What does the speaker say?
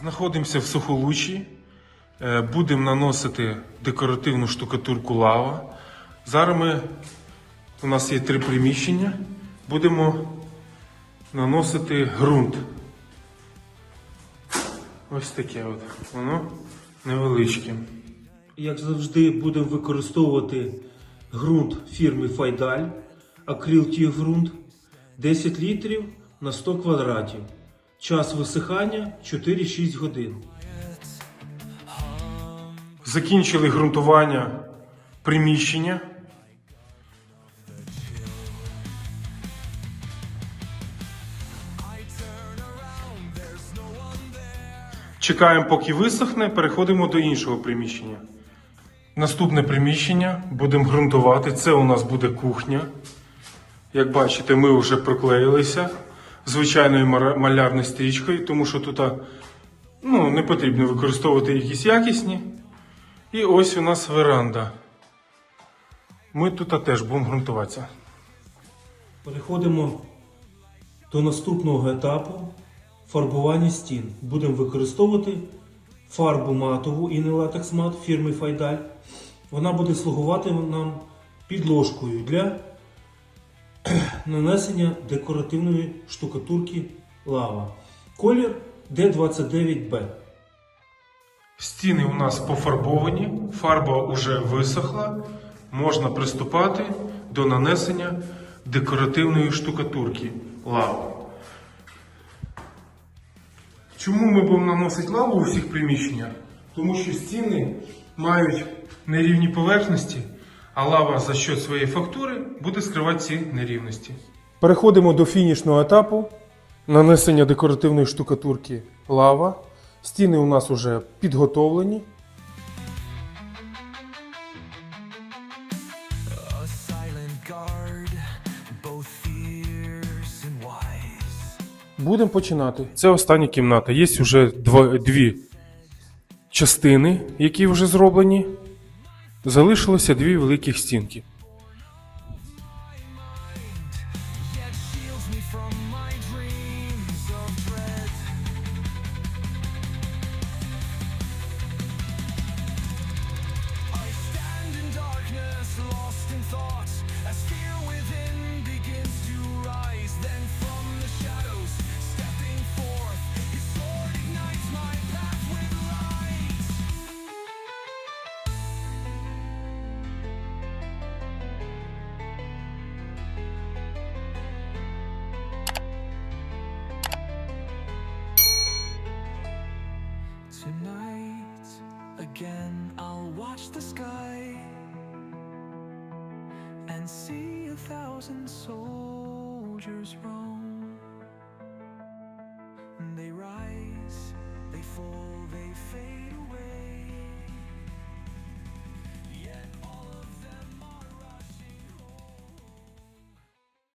Знаходимося в Сухолучі. Е, Будемо наносити декоративну штукатурку лава. Зараз ми, у нас є три приміщення. Будемо наносити ґрунт. Ось таке от. Воно невеличке. Як завжди, будемо використовувати ґрунт фірми Файдаль, акрил ґрунт 10 літрів на 100 квадратів. Час висихання 4-6 годин. Закінчили ґрунтування приміщення. Чекаємо, поки висохне, переходимо до іншого приміщення. Наступне приміщення будемо ґрунтувати. Це у нас буде кухня. Як бачите, ми вже проклеїлися звичайною малярною стрічкою, тому що тут ну, не потрібно використовувати якісь якісні. І ось у нас веранда. Ми тут теж будемо ґрунтуватися. Переходимо до наступного етапу фарбування стін. Будемо використовувати фарбу матову і не латекс мат фірми Файдаль. Вона буде слугувати нам підложкою для нанесення декоративної штукатурки лава. Колір D29B. Стіни у нас пофарбовані, фарба вже висохла. Можна приступати до нанесення декоративної штукатурки лава. Чому ми будемо наносити лаву у всіх приміщеннях? Тому що стіни мають нерівні поверхності, а лава за счет своєї фактури буде скривати ці нерівності. Переходимо до фінішного етапу нанесення декоративної штукатурки лава. Стіни у нас вже підготовлені. Будемо починати. Це остання кімната. Є вже дві частини, які вже зроблені. Залишилося дві великих стінки. From my dreams again, I'll watch the sky and see a thousand soldiers roam.